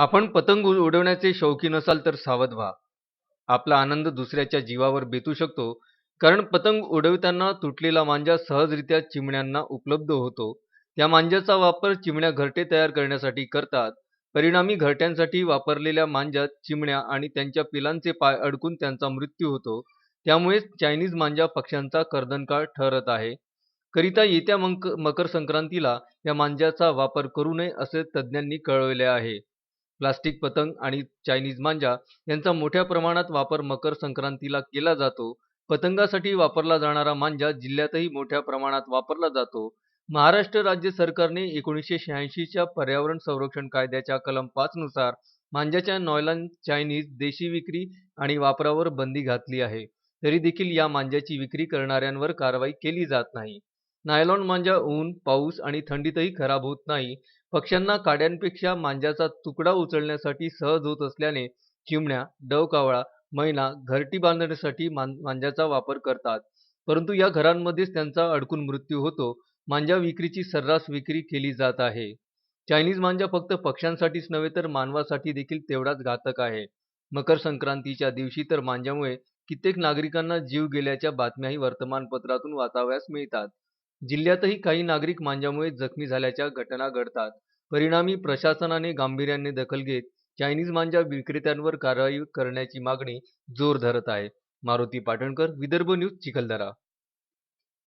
आपण पतंग उडवण्याचे शौकीन असाल तर सावध व्हा. आपला आनंद दुसऱ्याच्या जीवावर बेतू शकतो, कारण पतंग उडविताना तुटलेला मांजा सहजरित्या चिमण्यांना उपलब्ध होतो. त्या मांजाचा वापर चिमण्या घरटे तयार करण्यासाठी करतात. परिणामी घरट्यांसाठी वापरलेल्या मांजात चिमण्या आणि त्यांच्या पिलांचे पाय अडकून त्यांचा मृत्यू होतो. त्यामुळेच चायनीज मांजा पक्ष्यांचा कर्दनकाळ ठरत आहे. करिता येत्या मंक मकर संक्रांतीला या मांजाचा वापर करू नये असे तज्ज्ञांनी कळवले आहे. प्लास्टिक पतंग आणि चायनीज मांजा यांचा मोठ्या प्रमाणात वापर मकर संक्रांतीला केला जातो. पतंगासाठी वापरला जाणारा मांजा जिल्ह्यातही मोठ्या प्रमाणात वापरला जातो. महाराष्ट्र राज्य सरकारने एकोणीसशे शहाऐंशीच्या पर्यावरण संरक्षण कायद्याच्या कलम पाचनुसार मांजाच्या नॉयलन चायनीज, देशी विक्री आणि वापरावर बंदी घातली आहे. तरी देखील या मांजाची विक्री करणाऱ्यांवर कारवाई केली जात नाही. नायलॉन मांजा ऊन, पाऊस आणि थंडीतही खराब होत नाही. पक्ष्यांना काड्यांपेक्षा मांज्याचा तुकडा उचलण्यासाठी सहज होत असल्याने चिमण्या, डवकावळा, मैना घरटी बांधण्यासाठी मांज्याचा वापर करतात. परंतु या घरांमध्येच त्यांचा अडकून मृत्यू होतो. मांजा विक्रीची सर्रास विक्री केली जात आहे. चायनीज मांजा फक्त पक्ष्यांसाठीच नव्हे तर मानवासाठी देखील तेवढाच घातक आहे. मकर संक्रांतीच्या दिवशी तर मांजामुळे कित्येक नागरिकांना जीव गेल्याच्या बातम्याही वर्तमानपत्रातून वाचाव्यास मिळतात. जिल्ह्यातही काही नागरिक मांजामुळे जखमी झाल्याच्या घटना घडतात. परिणामी प्रशासनाने गांभीर्याने दखल घेत चायनीज मांजा विक्रेत्यांवर कारवाई करण्याची मागणी जोर धरत आहे. मारुती पाटणकर, विदर्भ न्यूज, चिखलदरा